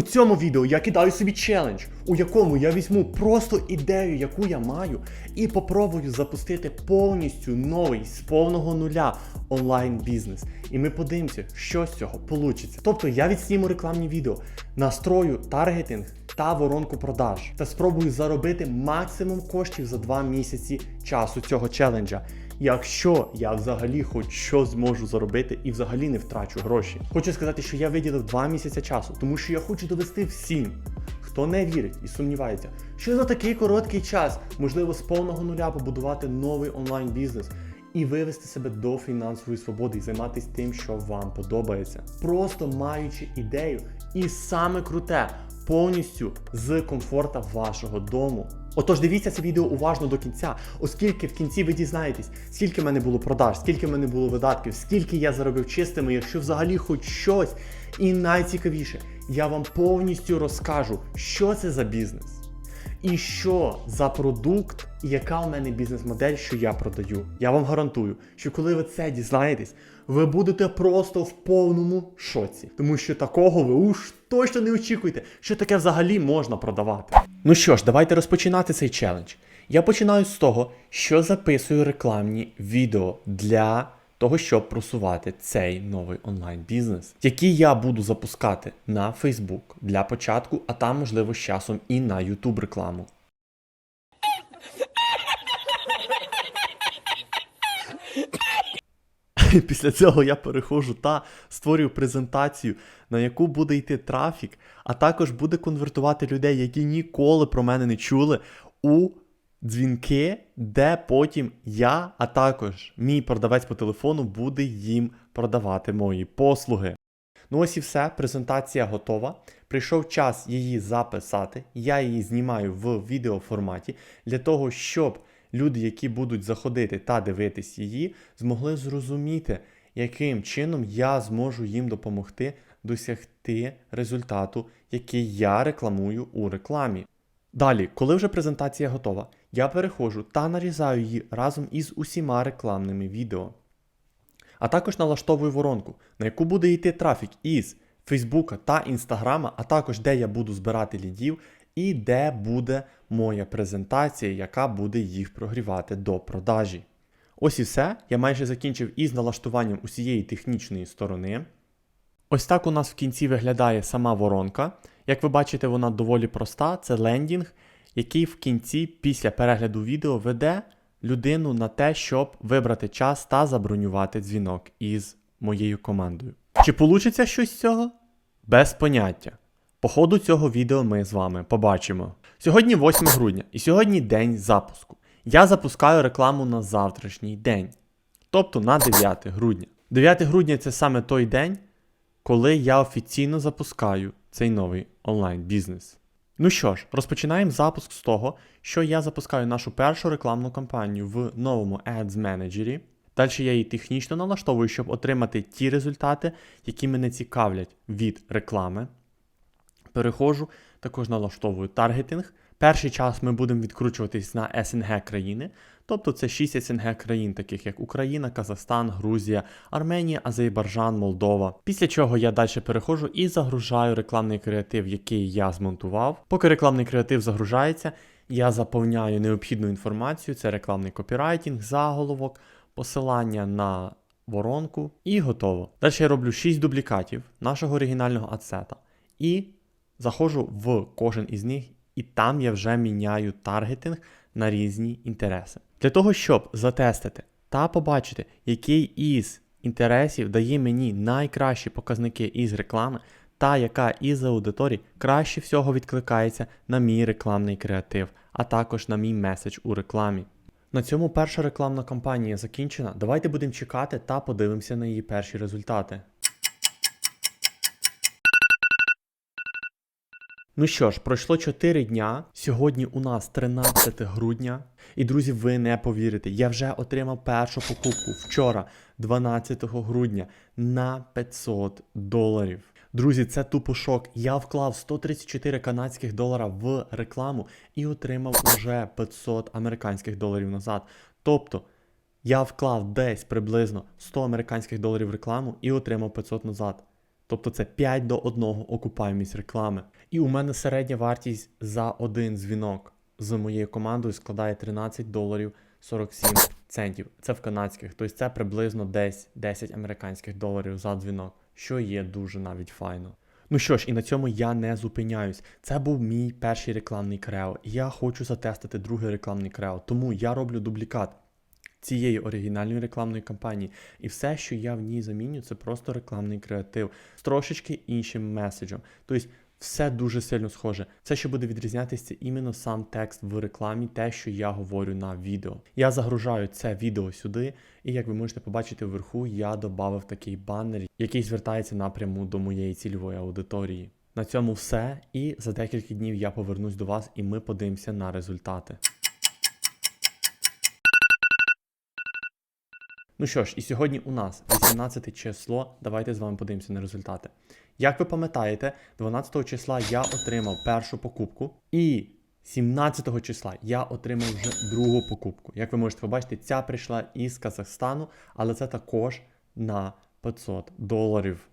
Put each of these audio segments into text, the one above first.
У цьому відео я кидаю собі челендж, у якому я візьму просто ідею, яку я маю, і попробую запустити повністю новий з повного нуля онлайн-бізнес. І ми подивимося, що з цього вийде. Тобто я відсніму рекламні відео, настрою таргетинг та воронку продаж та спробую заробити максимум коштів за 2 місяці часу цього челенджа. Якщо я взагалі хоч щось зможу заробити і взагалі не втрачу гроші. Хочу сказати, що я виділив 2 місяці часу, тому що я хочу довести всім, хто не вірить і сумнівається, що за такий короткий час можливо з повного нуля побудувати новий онлайн-бізнес і вивести себе до фінансової свободи і займатися тим, що вам подобається. Просто маючи ідею, і саме круте повністю з комфорта вашого дому. Отож, дивіться це відео уважно до кінця, оскільки в кінці ви дізнаєтесь, скільки в мене було продаж, скільки в мене було видатків, скільки я заробив чистими, якщо взагалі хоч щось. І найцікавіше, я вам повністю розкажу, що це за бізнес. І що за продукт, і яка у мене бізнес-модель, що я продаю. Я вам гарантую, що коли ви це дізнаєтесь, ви будете просто в повному шоці. Тому що такого ви уж точно не очікуйте, що таке взагалі можна продавати. Ну що ж, давайте розпочинати цей челендж. Я починаю з того, що записую рекламні відео для того, щоб просувати цей новий онлайн-бізнес, який я буду запускати на Facebook для початку, а там, можливо, з часом і на YouTube рекламу. Після цього я переходжу та створюю презентацію, на яку буде йти трафік, а також буде конвертувати людей, які ніколи про мене не чули, у дзвінки, де потім я, а також мій продавець по телефону буде їм продавати мої послуги. Ну ось і все, презентація готова. Прийшов час її записати. Я її знімаю в відеоформаті для того, щоб люди, які будуть заходити та дивитись її, змогли зрозуміти, яким чином я зможу їм допомогти досягти результату, який я рекламую у рекламі. Далі, коли вже презентація готова, я переходжу та нарізаю її разом із усіма рекламними відео. А також налаштовую воронку, на яку буде йти трафік із Фейсбука та Інстаграма, а також де я буду збирати лідів і де буде моя презентація, яка буде їх прогрівати до продажі. Ось і все. Я майже закінчив із налаштуванням усієї технічної сторони. Ось так у нас в кінці виглядає сама воронка. Як ви бачите, вона доволі проста. Це лендінг, який в кінці, після перегляду відео, веде людину на те, щоб вибрати час та забронювати дзвінок із моєю командою. Чи получиться щось з цього? Без поняття. По ходу цього відео ми з вами побачимо. Сьогодні 8 грудня, і сьогодні день запуску. Я запускаю рекламу на завтрашній день, тобто на 9 грудня. 9 грудня це саме той день, коли я офіційно запускаю цей новий онлайн-бізнес. Ну що ж, розпочинаємо запуск з того, що я запускаю нашу першу рекламну кампанію в новому Ads Manager. Далі я її технічно налаштовую, щоб отримати ті результати, які мене цікавлять від реклами. Переходжу, також налаштовую таргетинг. Перший час ми будемо відкручуватись на СНГ країни, тобто це 6 СНГ країн, таких як Україна, Казахстан, Грузія, Арменія, Азербайджан, Молдова. Після чого я далі переходжу і загружаю рекламний креатив, який я змонтував. Поки рекламний креатив загружається, я заповняю необхідну інформацію: це рекламний копірайтинг, заголовок, посилання на воронку і готово. Далі я роблю 6 дублікатів нашого оригінального адсета і заходжу в кожен із них, і там я вже міняю таргетинг на різні інтереси. Для того, щоб затестити та побачити, який із інтересів дає мені найкращі показники із реклами, та яка із аудиторій краще всього відкликається на мій рекламний креатив, а також на мій меседж у рекламі. На цьому перша рекламна кампанія закінчена. Давайте будемо чекати та подивимося на її перші результати. Ну що ж, пройшло 4 дня. Сьогодні у нас 13 грудня. І, друзі, ви не повірите, я вже отримав першу покупку вчора, 12 грудня, на 500 доларів. Друзі, це тупо шок. Я вклав 134 канадських долара в рекламу і отримав уже 500 американських доларів назад. Тобто я вклав десь приблизно 100 американських доларів в рекламу і отримав 500 назад. Тобто це 5 до 1 окупаємість реклами. І у мене середня вартість за один дзвінок з моєю командою складає 13 доларів 47 центів. Це в канадських, тобто це приблизно десь 10 американських доларів за дзвінок, що є дуже навіть файно. Ну що ж, і на цьому я не зупиняюсь. Це був мій перший рекламний крео. Я хочу затестити другий рекламний крео, тому я роблю дублікат цієї оригінальної рекламної кампанії. І все, що я в ній заміню, це просто рекламний креатив з трошечки іншим меседжем. Тобто все дуже сильно схоже. Все, що буде відрізнятися, це іменно сам текст в рекламі, те, що я говорю на відео. Я загружаю це відео сюди, і як ви можете побачити вверху, я додав такий баннер, який звертається напряму до моєї цільової аудиторії. На цьому все. І за декілька днів я повернусь до вас, і ми подивимося на результати. Ну що ж, і сьогодні у нас 18 число. Давайте з вами подивимося на результати. Як ви пам'ятаєте, 12 числа я отримав першу покупку, і 17 числа я отримав вже другу покупку. Як ви можете побачити, ця прийшла із Казахстану, але це також на 500 доларів.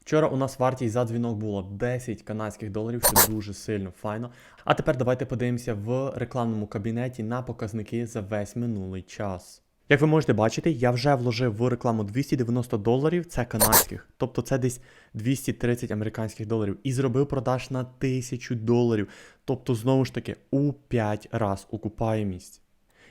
Вчора у нас вартість за дзвінок було 10 канадських доларів, що дуже сильно файно. А тепер давайте подивимося в рекламному кабінеті на показники за весь минулий час. Як ви можете бачити, я вже вложив в рекламу 290 доларів, це канадських, тобто це десь 230 американських доларів, і зробив продаж на 1000 доларів. Тобто, знову ж таки, у 5 раз окупаємість.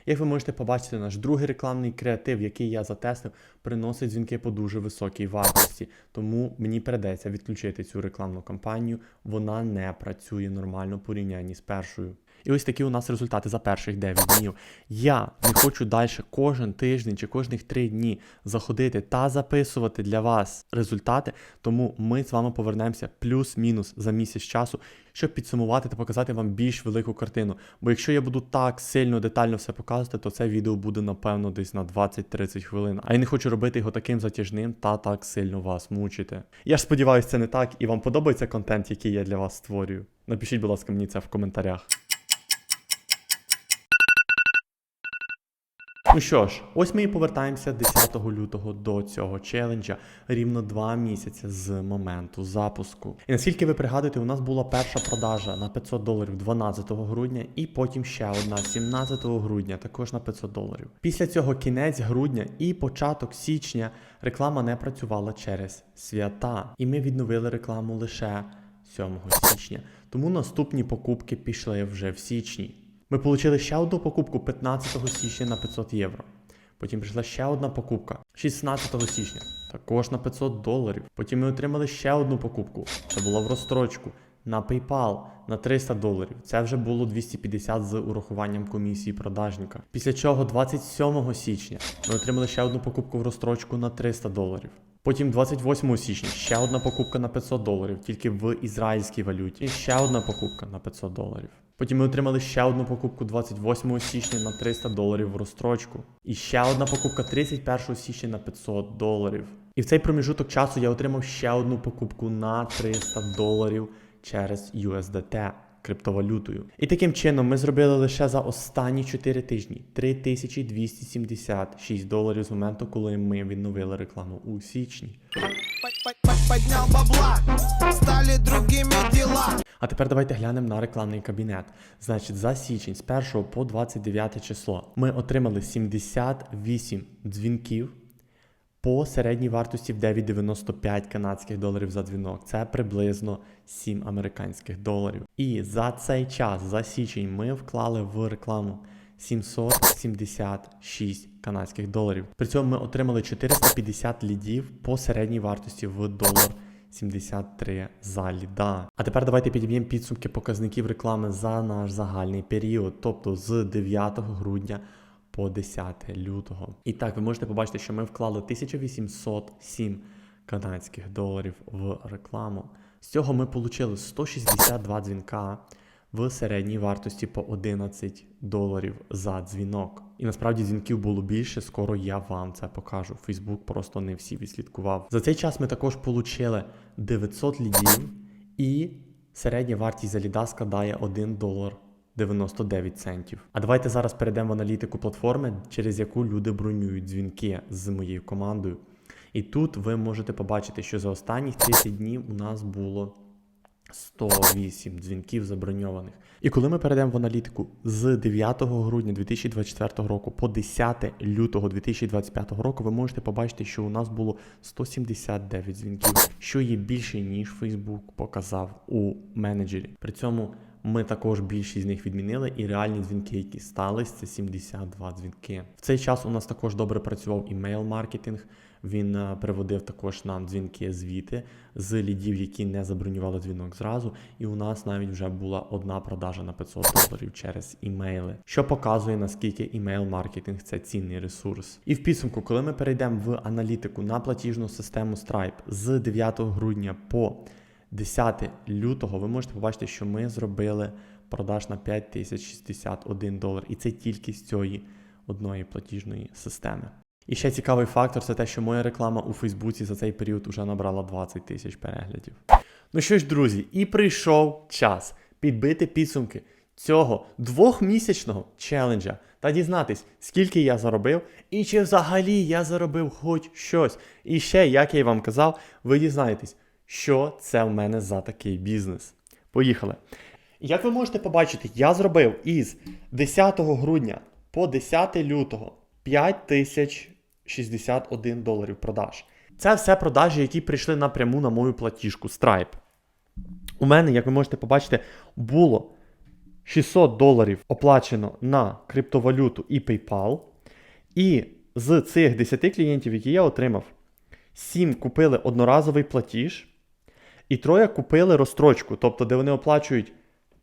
Як ви можете побачити, наш другий рекламний креатив, який я затестив, приносить дзвінки по дуже високій вартості. Тому мені придеться відключити цю рекламну кампанію. Вона не працює нормально в порівнянні з першою. І ось такі у нас результати за перших 9 днів. Я не хочу далі кожен тиждень чи кожних 3 дні заходити та записувати для вас результати, тому ми з вами повернемося плюс-мінус за місяць часу, щоб підсумувати та показати вам більш велику картину. Бо якщо я буду так сильно детально все показувати, то це відео буде напевно десь на 20-30 хвилин. А я не хочу робити його таким затяжним та так сильно вас мучити. Я ж сподіваюся, це не так, і вам подобається контент, який я для вас створюю. Напишіть, будь ласка, мені це в коментарях. Ну що ж, ось ми і повертаємося 10 лютого до цього челенджа, рівно 2 місяці з моменту запуску. І наскільки ви пригадуєте, у нас була перша продажа на 500 доларів 12 грудня, і потім ще одна 17 грудня, також на 500 доларів. Після цього кінець грудня і початок січня реклама не працювала через свята, і ми відновили рекламу лише 7 січня. Тому наступні покупки пішли вже в січні. Ми отримали ще одну покупку 15 січня на 500 євро. Потім прийшла ще одна покупка 16 січня, також на 500 доларів. Потім ми отримали ще одну покупку. Це була в розстрочку на PayPal на 300 доларів. Це вже було 250 з урахуванням комісії продажника. Після чого 27 січня ми отримали ще одну покупку в розстрочку на 300 доларів. Потім 28 січня ще одна покупка на 500 доларів, тільки в ізраїльській валюті. І ще одна покупка на 500 доларів. Потім ми отримали ще одну покупку 28 січня на 300 доларів в розстрочку. І ще одна покупка 31 січня на 500 доларів. І в цей проміжуток часу я отримав ще одну покупку на 300 доларів через USDT криптовалютою. І таким чином ми зробили лише за останні 4 тижні 3276 доларів з моменту, коли ми відновили рекламу у січні. Поднял бабла, стали другими дела. А тепер давайте глянемо на рекламний кабінет. Значить, за січень з 1 по 29 число ми отримали 78 дзвінків по середній вартості в 9,95 канадських доларів за дзвінок. Це приблизно 7 американських доларів. І за цей час, за січень, ми вклали в рекламу 776 канадських доларів. При цьому ми отримали 450 лідів по середній вартості в долар 73 за ліда. А тепер давайте підіб'ємо підсумки показників реклами за наш загальний період, тобто з 9 грудня по 10 лютого. І так, ви можете побачити, що ми вклали 1807 канадських доларів в рекламу. З цього ми отримали 162 дзвінка в середній вартості по 11 доларів за дзвінок. І насправді дзвінків було більше, скоро я вам це покажу. Фейсбук просто не всі відслідкував. За цей час ми також отримали 900 лідів, і середня вартість за ліда складає 1 долар 99 центів. А давайте зараз перейдемо в аналітику платформи, через яку люди бронюють дзвінки з моєю командою. І тут ви можете побачити, що за останні 30 днів у нас було 108 дзвінків заброньованих. І коли ми перейдемо в аналітику з 9 грудня 2024 року по 10 лютого 2025 року, ви можете побачити, що у нас було 179 дзвінків, що є більше, ніж Facebook показав у менеджері. При цьому ми також більшість з них відмінили, і реальні дзвінки, які стались, це 72 дзвінки. В цей час у нас також добре працював імейл-маркетинг. Він е, приводив також нам дзвінки звіти з лідів, які не забронювали дзвінок зразу. І у нас навіть вже була одна продажа на 500 доларів через імейли, що показує наскільки імейл-маркетинг це цінний ресурс. І в підсумку, коли ми перейдемо в аналітику на платіжну систему Stripe з 9 грудня по 10 лютого, ви можете побачити, що ми зробили продаж на 5061 долар, і це тільки з цієї одної платіжної системи. І ще цікавий фактор це те, що моя реклама у Фейсбуці за цей період вже набрала 20 тисяч переглядів. Ну що ж, друзі, і прийшов час підбити підсумки цього двохмісячного челенджа та дізнатись, скільки я заробив, і чи взагалі я заробив хоч щось. І ще, як я й вам казав, ви дізнаєтесь, що це в мене за такий бізнес. Поїхали. Як ви можете побачити, я зробив із 10 грудня по 10 лютого 5061 доларів продаж. Це все продажі, які прийшли напряму на мою платіжку Stripe. У мене, як ви можете побачити, було 600 доларів оплачено на криптовалюту і PayPal. І з цих 10 клієнтів, які я отримав, 7 купили одноразовий платіж, і троє купили розстрочку, тобто, де вони оплачують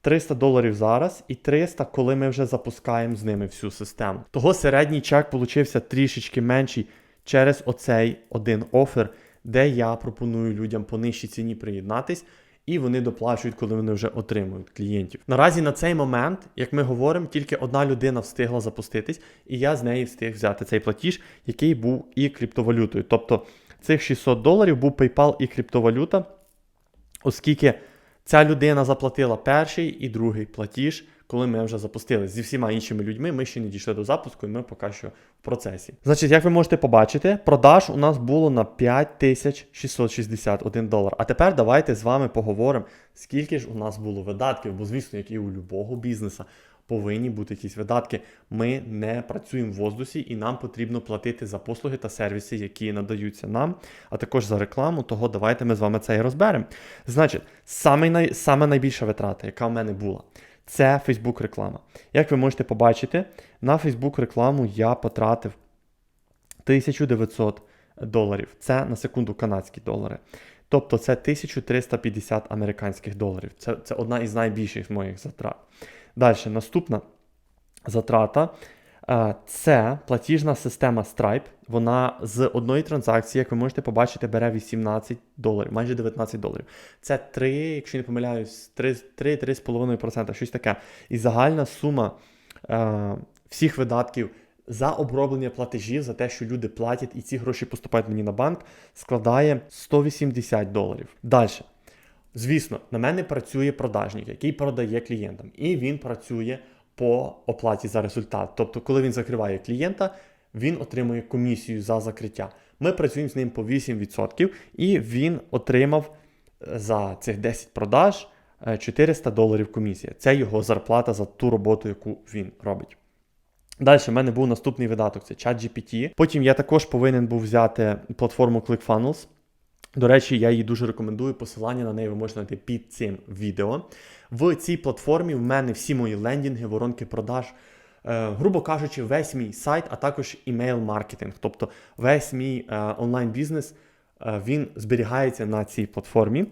300 доларів зараз і 300, коли ми вже запускаємо з ними всю систему. Того середній чек получився трішечки менший через оцей один офер, де я пропоную людям по нижчій ціні приєднатись. І вони доплачують, коли вони вже отримують клієнтів. Наразі на цей момент, як ми говоримо, тільки одна людина встигла запуститись, і я з неї встиг взяти цей платіж, який був і криптовалютою. Тобто цих 600 доларів був PayPal і криптовалюта, оскільки ця людина заплатила перший і другий платіж, коли ми вже запустили. Зі всіма іншими людьми ми ще не дійшли до запуску, і ми поки що в процесі. Значить, як ви можете побачити, продаж у нас було на 5661 долар. А тепер давайте з вами поговоримо, скільки ж у нас було видатків, бо, звісно, як і у любого бізнесу. Повинні бути якісь видатки. Ми не працюємо в воздусі, і нам потрібно платити за послуги та сервіси, які надаються нам, а також за рекламу. Того давайте ми з вами це і розберемо. Значить, саме, най... саме найбільша витрата, яка в мене була, це Facebook реклама. Як ви можете побачити, на Facebook рекламу я потратив 1900 доларів. Це на секунду канадські долари. Тобто це 1350 американських доларів. Це, це одна із найбільших моїх затрат. Далі, наступна затрата е, це платіжна система Stripe. Вона з одної транзакції, як ви можете побачити, бере 18 доларів, майже 19 доларів. Це 3, якщо не помиляюсь, 3-3,5%, щось таке. І загальна сума е, всіх видатків за оброблення платежів, за те, що люди платять, і ці гроші поступають мені на банк, складає 180 доларів. Далі. Звісно, на мене працює продажник, який продає клієнтам, і він працює по оплаті за результат. Тобто, коли він закриває клієнта, він отримує комісію за закриття. Ми працюємо з ним по 8%, і він отримав е, за цих 10 продаж е, 400 доларів комісія. Це його зарплата за ту роботу, яку він робить. Далі в мене був наступний видаток це ChatGPT. Потім я також повинен був взяти платформу ClickFunnels. До речі, я її дуже рекомендую. Посилання на неї ви можете знайти під цим відео. В цій платформі в мене всі мої лендінги, воронки продаж, е, грубо кажучи, весь мій сайт, а також імейл-маркетинг. Тобто весь мій е, онлайн-бізнес е, він зберігається на цій платформі.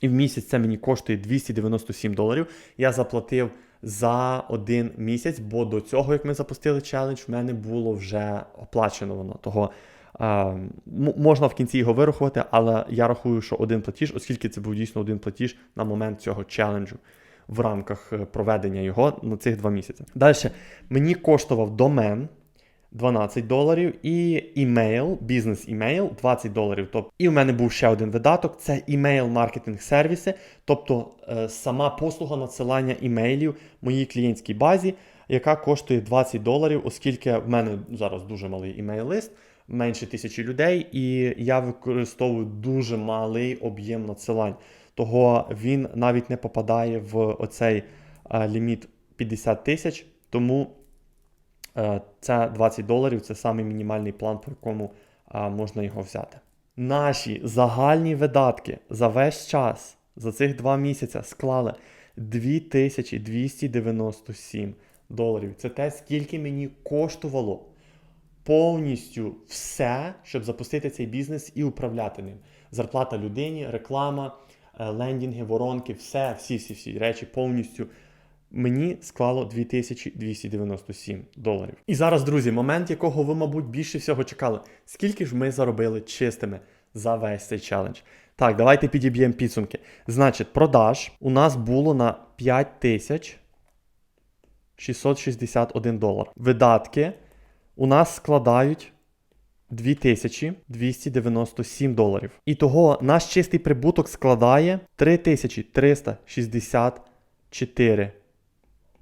І в місяць це мені коштує 297 доларів. Я заплатив за один місяць, бо до цього, як ми запустили челендж, в мене було вже оплачено воно. Того можна в кінці його вирахувати, але я рахую, що один платіж, оскільки це був дійсно один платіж на момент цього челенджу в рамках е, проведення його на цих два місяці. Далі мені коштував домен. 12 доларів і імейл, бізнес-імейл 20 доларів. Тобто, і в мене був ще один видаток: це імейл-маркетинг сервіси, тобто е, сама послуга надсилання імейлів моїй клієнтській базі, яка коштує 20 доларів, оскільки в мене зараз дуже малий імейл-лист. Менше тисячі людей, і я використовую дуже малий об'єм надсилань. Того він навіть не попадає в оцей е, ліміт 50 тисяч, тому е, це 20 доларів це самий мінімальний план, по якому е, можна його взяти. Наші загальні видатки за весь час, за цих два місяці склали 2297 доларів. Це те, скільки мені коштувало повністю все, щоб запустити цей бізнес і управляти ним. Зарплата людині, реклама, е, лендінги, воронки, все, всі, всі, всі речі повністю. Мені склало 2297 доларів. І зараз, друзі, момент, якого ви, мабуть, більше всього чекали. Скільки ж ми заробили чистими за весь цей челендж? Так, давайте підіб'ємо підсумки. Значить, продаж у нас було на 5661 долар. Видатки у нас складають 2297 доларів. І того наш чистий прибуток складає 3364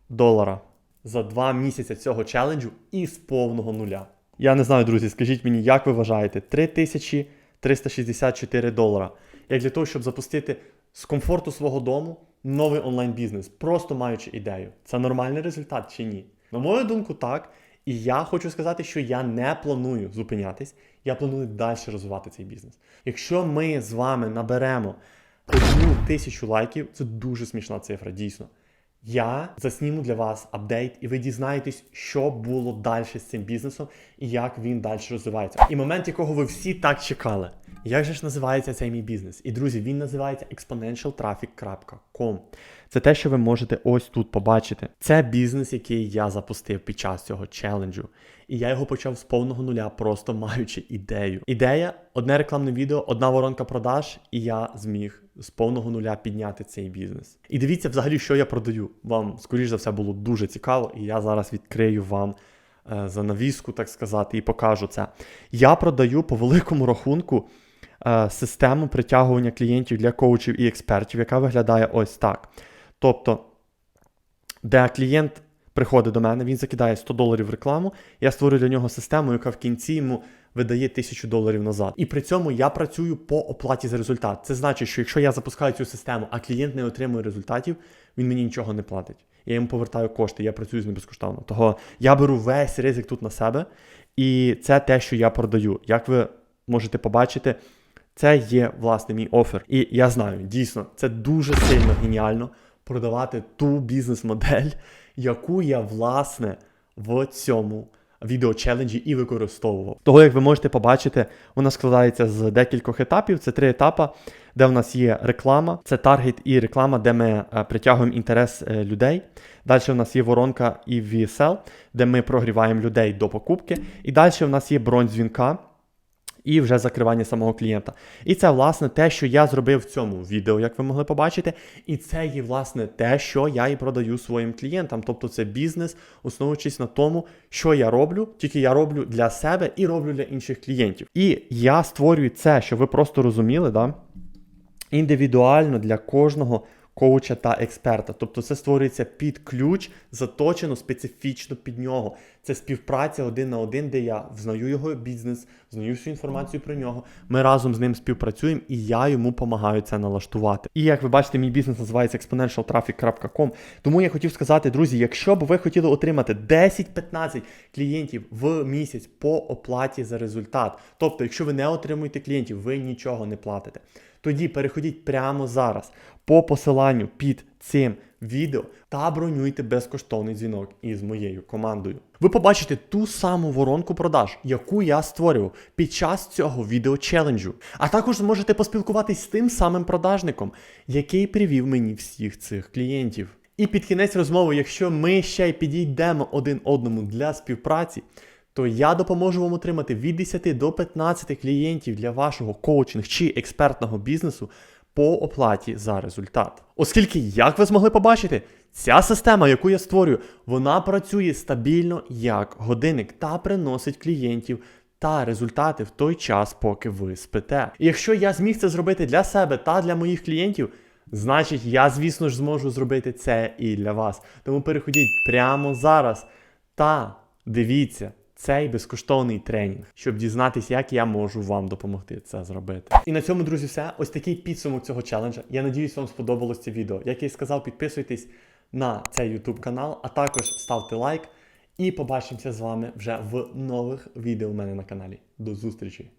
долара за два місяці цього челенджу із повного нуля. Я не знаю, друзі, скажіть мені, як ви вважаєте, 3364 долара. Як для того, щоб запустити з комфорту свого дому новий онлайн-бізнес, просто маючи ідею. Це нормальний результат чи ні? На мою думку, так. І я хочу сказати, що я не планую зупинятись, я планую далі розвивати цей бізнес. Якщо ми з вами наберемо одну тисячу лайків, це дуже смішна цифра, дійсно. Я засніму для вас апдейт, і ви дізнаєтесь, що було далі з цим бізнесом і як він далі розвивається. І момент, якого ви всі так чекали. Як же ж називається цей мій бізнес? І друзі, він називається exponentialtraffic.com. Це те, що ви можете ось тут побачити. Це бізнес, який я запустив під час цього челенджу. І я його почав з повного нуля, просто маючи ідею. Ідея одне рекламне відео, одна воронка продаж, і я зміг з повного нуля підняти цей бізнес. І дивіться, взагалі, що я продаю. Вам, скоріш за все, було дуже цікаво, і я зараз відкрию вам е, занавіску, так сказати, і покажу це. Я продаю по великому рахунку е, систему притягування клієнтів для коучів і експертів, яка виглядає ось так. Тобто, де клієнт приходить до мене, він закидає 100 доларів рекламу, я створюю для нього систему, яка в кінці йому видає 1000 доларів назад. І при цьому я працюю по оплаті за результат. Це значить, що якщо я запускаю цю систему, а клієнт не отримує результатів, він мені нічого не платить. Я йому повертаю кошти, я працюю з ним безкоштовно. Того я беру весь ризик тут на себе, і це те, що я продаю. Як ви можете побачити, це є власне мій офер. І я знаю, дійсно, це дуже сильно геніально продавати ту бізнес-модель, яку я власне в цьому відео-челенджі і використовував. Того, як ви можете побачити, вона складається з декількох етапів. Це три етапи, де в нас є реклама, це таргет і реклама, де ми е, притягуємо інтерес е, людей. Далі в нас є воронка і VSL, де ми прогріваємо людей до покупки. І далі в нас є бронь дзвінка і вже закривання самого клієнта. І це, власне, те, що я зробив в цьому відео, як ви могли побачити. І це є, власне, те, що я і продаю своїм клієнтам. Тобто це бізнес, основуючись на тому, що я роблю, тільки я роблю для себе і роблю для інших клієнтів. І я створюю це, щоб ви просто розуміли, да? індивідуально для кожного коуча та експерта. Тобто це створюється під ключ, заточено специфічно під нього. Це співпраця один на один, де я взнаю його бізнес, взнаю всю інформацію про нього. Ми разом з ним співпрацюємо, і я йому допомагаю це налаштувати. І як ви бачите, мій бізнес називається exponentialtraffic.com. Тому я хотів сказати, друзі, якщо б ви хотіли отримати 10-15 клієнтів в місяць по оплаті за результат, тобто, якщо ви не отримуєте клієнтів, ви нічого не платите. Тоді переходіть прямо зараз по посиланню під цим відео та бронюйте безкоштовний дзвінок із моєю командою. Ви побачите ту саму воронку продаж, яку я створював під час цього відео челенджу. А також зможете поспілкуватись з тим самим продажником, який привів мені всіх цих клієнтів. І під кінець розмови, якщо ми ще й підійдемо один одному для співпраці, то я допоможу вам отримати від 10 до 15 клієнтів для вашого коучинг чи експертного бізнесу по оплаті за результат. Оскільки, як ви змогли побачити, ця система, яку я створюю, вона працює стабільно як годинник та приносить клієнтів та результати в той час, поки ви спите. І якщо я зміг це зробити для себе та для моїх клієнтів, значить я, звісно ж, зможу зробити це і для вас. Тому переходіть прямо зараз та дивіться цей безкоштовний тренінг, щоб дізнатися, як я можу вам допомогти це зробити. І на цьому, друзі, все. Ось такий підсумок цього челенджа. Я надіюсь, вам сподобалось це відео. Як я і сказав, підписуйтесь на цей YouTube канал, а також ставте лайк. І побачимося з вами вже в нових відео у мене на каналі. До зустрічі!